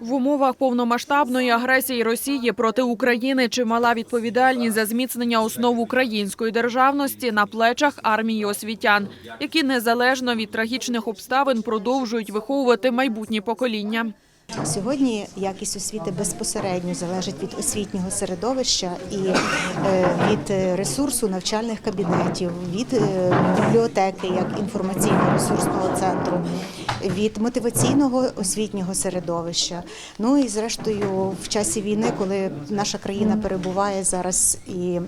В умовах повномасштабної агресії Росії проти України чимала відповідальність за зміцнення основ української державності на плечах армії освітян, які незалежно від трагічних обставин продовжують виховувати майбутні покоління. Сьогодні якість освіти безпосередньо залежить від освітнього середовища і е, від е, ресурсу навчальних кабінетів, від е, бібліотеки як інформаційно-ресурсного центру, від мотиваційного освітнього середовища. Ну і зрештою, в часі війни, коли наша країна перебуває зараз і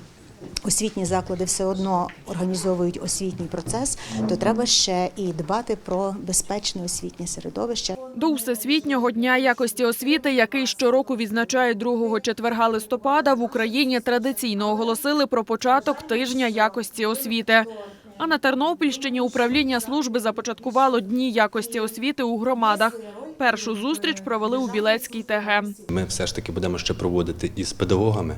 освітні заклади все одно організовують освітній процес, то треба ще і дбати про безпечне освітнє середовище. До Всесвітнього дня якості освіти, який щороку відзначають 2 четверга листопада, в Україні традиційно оголосили про початок тижня якості освіти. А на Тернопільщині управління служби започаткувало дні якості освіти у громадах. Першу зустріч провели у Білецькій ТГ. Ми все ж таки будемо ще проводити із педагогами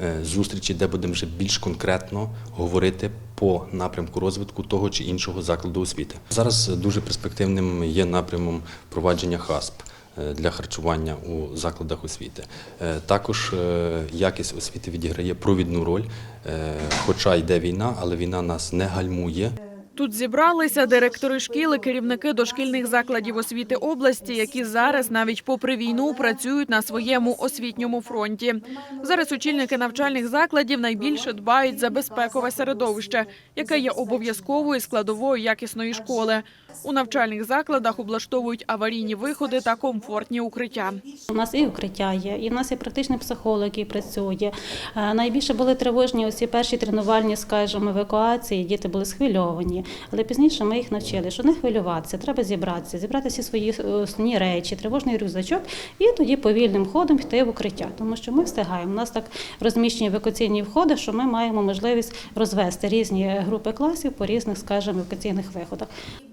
е, зустрічі, де будемо вже більш конкретно говорити по напрямку розвитку того чи іншого закладу освіти. Зараз дуже перспективним є напрямом провадження ХАСП. Е, Для харчування у закладах освіти Е, також е, якість освіти відіграє провідну роль, хоча йде війна, але війна нас не гальмує. Тут зібралися директори шкіл і керівники дошкільних закладів освіти області, які зараз, навіть попри війну, працюють на своєму освітньому фронті. Зараз очільники навчальних закладів найбільше дбають за безпекове середовище, яке є обов'язковою складовою якісної школи. У навчальних закладах облаштовують аварійні виходи та комфортні укриття. У нас і укриття є, і в нас є практичний психолог, який працює. Е, Найбільше були тривожні ці перші тренувальні, скажімо, евакуації. Діти були схвильовані. Але пізніше ми їх навчили, що не хвилюватися, треба зібратися, зібрати всі свої е, основні речі, тривожний рюкзачок, і тоді повільним ходом йти в укриття. Тому що ми встигаємо. У нас так розміщені евакуаційні входи, що ми маємо можливість розвести різні групи класів по різних, скажімо, евакуаційних виходах.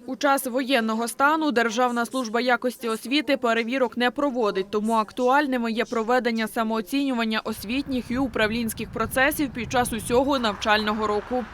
У час воєнного стану Державна служба якості освіти перевірок не проводить, тому актуальними є проведення самооцінювання освітніх і управлінських процесів під час усього навчального року.